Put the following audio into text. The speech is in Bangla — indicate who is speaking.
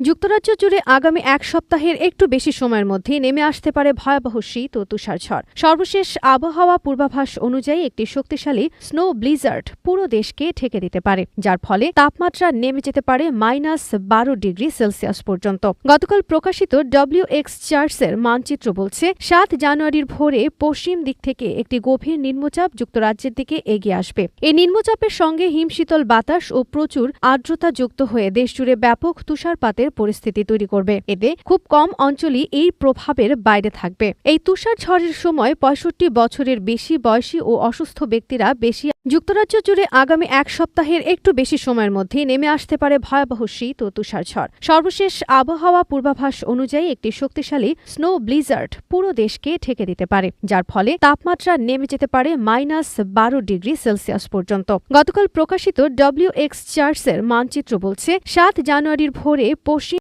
Speaker 1: যুক্তরাজ্য জুড়ে আগামী এক সপ্তাহের একটু বেশি সময়ের মধ্যে নেমে আসতে পারে ভয়াবহ শীত ও তুষারঝড়। সর্বশেষ আবহাওয়া পূর্বাভাস অনুযায়ী একটি শক্তিশালী স্নো ব্লিজার্ড পুরো দেশকে ঠেকে দিতে পারে, যার ফলে তাপমাত্রা নেমে যেতে পারে মাইনাস বারো ডিগ্রি সেলসিয়াস পর্যন্ত। গতকাল প্রকাশিত ডব্লিউ এক্স চার্টসের মানচিত্র বলছে, সাত জানুয়ারির ভোরে পশ্চিম দিক থেকে একটি গভীর নিম্নচাপ যুক্তরাজ্যের দিকে এগিয়ে আসবে। এই নিম্নচাপের সঙ্গে হিমশীতল বাতাস ও প্রচুর আর্দ্রতা যুক্ত হয়ে দেশজুড়ে ব্যাপক তুষারপাতের পরিস্থিতি তৈরি করবে। এতে খুব কম অঞ্চলই এই প্রভাবের বাইরে থাকবে। এই তুষার ঝড়ের সময় পঁয়ষট্টি বছরের বেশি বয়সী ও অসুস্থ ব্যক্তিরা বেশি যুক্তরাজ্য জুড়ে আগামী এক সপ্তাহের একটু বেশি সময়ের মধ্যেই নেমে আসতে পারে ভয়াবহ শীত ও তুষারঝড়। সর্বশেষ আবহাওয়া পূর্বাভাস অনুযায়ী একটি শক্তিশালী স্নো ব্লিজার্ড পুরো দেশকে ঠেকে দিতে পারে, যার ফলে তাপমাত্রা নেমে যেতে পারে মাইনাস বারো ডিগ্রি সেলসিয়াস পর্যন্ত। গতকাল প্রকাশিত ডব্লিউ এক্স চার্টসের মানচিত্র বলছে, সাত জানুয়ারির ভোরে